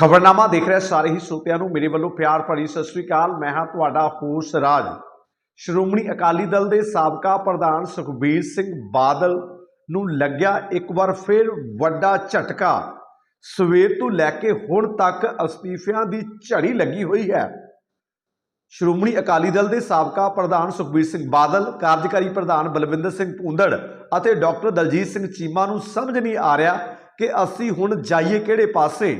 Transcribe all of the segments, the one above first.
ਖਬਰਨਾਮਾ ਦੇਖ ਰਹੇ ਸਾਰੇ ਹੀ ਸਰੋਤਿਆਂ ਨੂੰ ਮੇਰੇ ਵੱਲੋਂ ਪਿਆਰ ਭਰੀ ਸਤਿ ਸ੍ਰੀ ਅਕਾਲ। ਮੈਂ ਹਾਂ ਤੁਹਾਡਾ ਹੋਸ ਰਾਜ। ਸ਼੍ਰੋਮਣੀ ਅਕਾਲੀ ਦਲ ਦੇ ਸਾਬਕਾ ਪ੍ਰਧਾਨ ਸੁਖਬੀਰ ਸਿੰਘ ਬਾਦਲ ਨੂੰ ਲੱਗਿਆ ਇੱਕ ਵਾਰ ਫਿਰ ਵੱਡਾ ਝਟਕਾ। ਸਵੇਰ ਤੋਂ ਲੈ ਕੇ ਹੁਣ ਤੱਕ ਅਸਤੀਫਿਆਂ ਦੀ ਝੜੀ ਲੱਗੀ ਹੋਈ ਹੈ। ਸ਼੍ਰੋਮਣੀ ਅਕਾਲੀ ਦਲ ਦੇ ਸਾਬਕਾ ਪ੍ਰਧਾਨ ਸੁਖਬੀਰ ਸਿੰਘ ਬਾਦਲ, ਕਾਰਜਕਾਰੀ ਪ੍ਰਧਾਨ ਬਲਵਿੰਦਰ ਸਿੰਘ ਭੂੰਦੜ ਅਤੇ ਡਾਕਟਰ ਦਲਜੀਤ ਸਿੰਘ ਚੀਮਾ ਨੂੰ ਸਮਝ ਨਹੀਂ ਆ ਰਿਹਾ ਕਿ ਅਸੀਂ ਹੁਣ ਜਾਈਏ ਕਿਹੜੇ ਪਾਸੇ।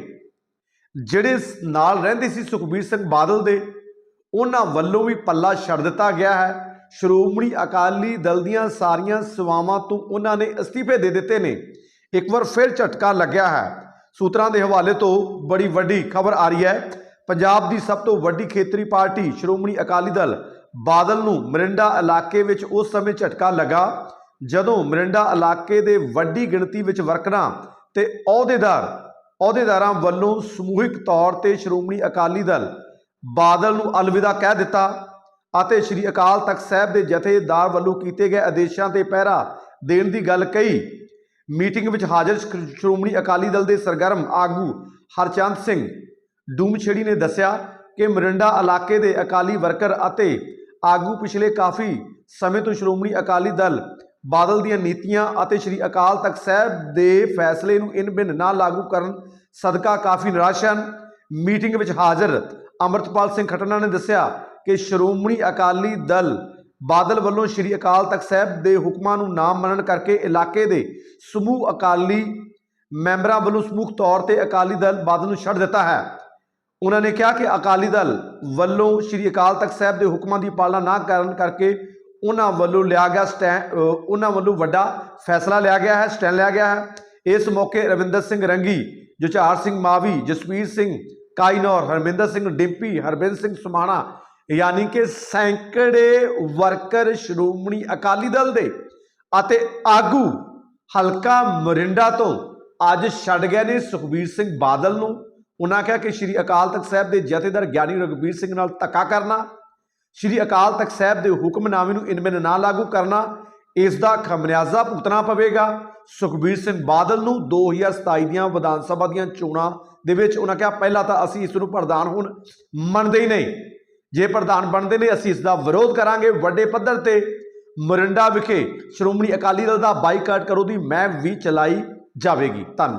ਜਿਹੜੇ ਨਾਲ ਰਹਿੰਦੇ ਸੀ ਸੁਖਬੀਰ ਸਿੰਘ ਬਾਦਲ ਦੇ, ਉਹਨਾਂ ਵੱਲੋਂ ਵੀ ਪੱਲਾ ਛੱਡ ਦਿੱਤਾ ਗਿਆ ਹੈ। ਸ਼੍ਰੋਮਣੀ ਅਕਾਲੀ ਦਲ ਦੀਆਂ ਸਾਰੀਆਂ ਸੇਵਾਵਾਂ ਤੋਂ ਉਹਨਾਂ ਨੇ ਅਸਤੀਫੇ ਦੇ ਦਿੱਤੇ ਨੇ। ਇੱਕ ਵਾਰ ਫਿਰ ਝਟਕਾ ਲੱਗਿਆ ਹੈ। ਸੂਤਰਾਂ ਦੇ ਹਵਾਲੇ ਤੋਂ ਬੜੀ ਵੱਡੀ ਖਬਰ ਆ ਰਹੀ ਹੈ। ਪੰਜਾਬ ਦੀ ਸਭ ਤੋਂ ਵੱਡੀ ਖੇਤਰੀ ਪਾਰਟੀ ਸ਼੍ਰੋਮਣੀ ਅਕਾਲੀ ਦਲ ਬਾਦਲ ਨੂੰ ਮਰਿੰਡਾ ਇਲਾਕੇ ਵਿੱਚ ਉਸ ਸਮੇਂ ਝਟਕਾ ਲੱਗਾ, ਜਦੋਂ ਮਰਿੰਡਾ ਇਲਾਕੇ ਦੇ ਵੱਡੀ ਗਿਣਤੀ ਵਿੱਚ ਵਰਕਰਾਂ ਤੇ ਅਹੁਦੇਦਾਰ ਅਹੁਦੇਦਾਰਾਂ ਵੱਲੋਂ ਸਮੂਹਿਕ ਤੌਰ ਤੇ ਸ਼੍ਰੋਮਣੀ ਅਕਾਲੀ ਦਲ ਬਾਦਲ ਨੂੰ ਅਲਵਿਦਾ ਕਹਿ ਦਿੱਤਾ ਅਤੇ ਸ੍ਰੀ ਅਕਾਲ ਤਖਤ ਸਾਹਿਬ ਦੇ ਜਥੇਦਾਰ ਵੱਲੋਂ ਕੀਤੇ ਗਏ ਆਦੇਸ਼ਾਂ ਤੇ ਪਹਿਰਾ ਦੇਣ ਦੀ ਗੱਲ ਕਹੀ। ਮੀਟਿੰਗ ਵਿੱਚ ਹਾਜ਼ਰ ਸ਼੍ਰੋਮਣੀ ਅਕਾਲੀ ਦਲ ਦੇ ਸਰਗਰਮ ਆਗੂ ਹਰਚੰਦ ਸਿੰਘ ਡੂਮਛੇੜੀ ਨੇ ਦੱਸਿਆ ਕਿ ਮਰਿੰਡਾ ਇਲਾਕੇ ਦੇ ਅਕਾਲੀ ਵਰਕਰ ਅਤੇ ਆਗੂ ਪਿਛਲੇ ਕਾਫੀ ਸਮੇਂ ਤੋਂ ਸ਼੍ਰੋਮਣੀ ਅਕਾਲੀ ਦਲ ਬਾਦਲ ਦੀਆਂ ਨੀਤੀਆਂ ਅਤੇ ਸ੍ਰੀ ਅਕਾਲ ਤਖਤ ਸਾਹਿਬ ਦੇ ਫੈਸਲੇ ਨੂੰ ਇਨ ਬਿਨ ਨਾ ਲਾਗੂ ਕਰਨ ਸਦਕਾ ਕਾਫੀ ਨਿਰਾਸ਼ ਹਨ। ਮੀਟਿੰਗ ਵਿੱਚ ਹਾਜ਼ਰ ਅਮਰਤਪਾਲ ਸਿੰਘ ਖਟਨਾ ਨੇ ਦੱਸਿਆ ਕਿ ਸ਼੍ਰੋਮਣੀ ਅਕਾਲੀ ਦਲ ਬਾਦਲ ਵੱਲੋਂ ਸ੍ਰੀ ਅਕਾਲ ਤਖਤ ਸਾਹਿਬ ਦੇ ਹੁਕਮਾਂ ਨੂੰ ਨਾ ਮੰਨਣ ਕਰਕੇ ਇਲਾਕੇ ਦੇ ਸਮੂਹ ਅਕਾਲੀ ਮੈਂਬਰਾਂ ਵੱਲੋਂ ਸਮੂਹ ਤੌਰ ਤੇ ਅਕਾਲੀ ਦਲ ਬਾਦਲ ਨੂੰ ਛੱਡ ਦਿੱਤਾ ਹੈ। ਉਹਨਾਂ ਨੇ ਕਿਹਾ ਕਿ ਅਕਾਲੀ ਦਲ ਵੱਲੋਂ ਸ੍ਰੀ ਅਕਾਲ ਤਖਤ ਸਾਹਿਬ ਦੇ ਹੁਕਮਾਂ ਦੀ ਪਾਲਣਾ ਨਾ ਕਰਨ ਕਰਕੇ ਉਹਨਾਂ ਵੱਲੋਂ ਲਿਆ ਗਿਆ ਸਟੈਂ ਉਹਨਾਂ ਵੱਲੋਂ ਵੱਡਾ ਫੈਸਲਾ ਲਿਆ ਗਿਆ ਹੈ, ਸਟੈਂਡ ਲਿਆ ਗਿਆ ਹੈ। ਇਸ ਮੌਕੇ ਰਵਿੰਦਰ ਸਿੰਘ ਰੰਗੀ, ਜੁਝਾਰ ਸਿੰਘ ਮਾਵੀ, ਜਸਵੀਰ ਸਿੰਘ ਕਾਈਨੌਰ, ਹਰਮਿੰਦਰ ਸਿੰਘ ਡਿੰਪੀ, ਹਰਬਿੰਦ ਸਿੰਘ ਸੁਮਾਣਾ, ਯਾਨੀ ਕਿ ਸੈਂਕੜੇ ਵਰਕਰ, ਸ਼੍ਰੋਮਣੀ ਅਕਾਲੀ ਦਲ ਦੇ ਅਤੇ ਆਗੂ ਹਲਕਾ ਮਰਿੰਡਾ ਤੋਂ ਅੱਜ ਛੱਡ ਗਏ ਨੇ ਸੁਖਬੀਰ ਸਿੰਘ ਬਾਦਲ ਨੂੰ। ਉਹਨਾਂ ਕਿਹਾ ਕਿ ਸ੍ਰੀ ਅਕਾਲ ਤਖਤ ਸਾਹਿਬ ਦੇ ਜਥੇਦਾਰ ਗਿਆਨੀ ਰਘਬੀਰ ਸਿੰਘ ਨਾਲ ਧੱਕਾ ਕਰਨਾ ਸ੍ਰੀ ਅਕਾਲ ਤਖਤ ਸਾਹਿਬ ਦੇ ਹੁਕਮਨਾਮੇ ਨੂੰ ਇਨਮਿਨ ਨਾ ਲਾਗੂ ਕਰਨਾ, ਇਸ ਦਾ ਖਮਨਿਆਜ਼ਾ ਭੁਗਤਣਾ ਪਵੇਗਾ। ਸੁਖਬੀਰ ਸਿੰਘ ਬਾਦਲ ਨੂੰ 2027 ਦੀਆਂ ਵਿਧਾਨ ਸਭਾ ਦੀਆਂ ਚੋਣਾਂ ਦੇ ਵਿੱਚ ਉਹਨਾਂ ਕਿਹਾ, ਪਹਿਲਾਂ ਤਾਂ ਅਸੀਂ ਇਸ ਨੂੰ ਪ੍ਰਧਾਨ ਹੁਣ ਮੰਨਦੇ ਹੀ ਨਹੀਂ। ਜੇ ਪ੍ਰਧਾਨ ਬਣਦੇ ਨੇ, ਅਸੀਂ ਇਸ ਦਾ ਵਿਰੋਧ ਕਰਾਂਗੇ। ਵੱਡੇ ਪੱਧਰ ਤੇ ਮਰਿੰਡਾ ਵਿਖੇ ਸ਼੍ਰੋਮਣੀ ਅਕਾਲੀ ਦਲ ਦਾ ਬਾਈਕਾਟ ਕਰੋ ਦੀ ਮੈਂ ਵੀ ਚਲਾਈ ਜਾਵੇਗੀ। ਧੰਨਵਾਦ।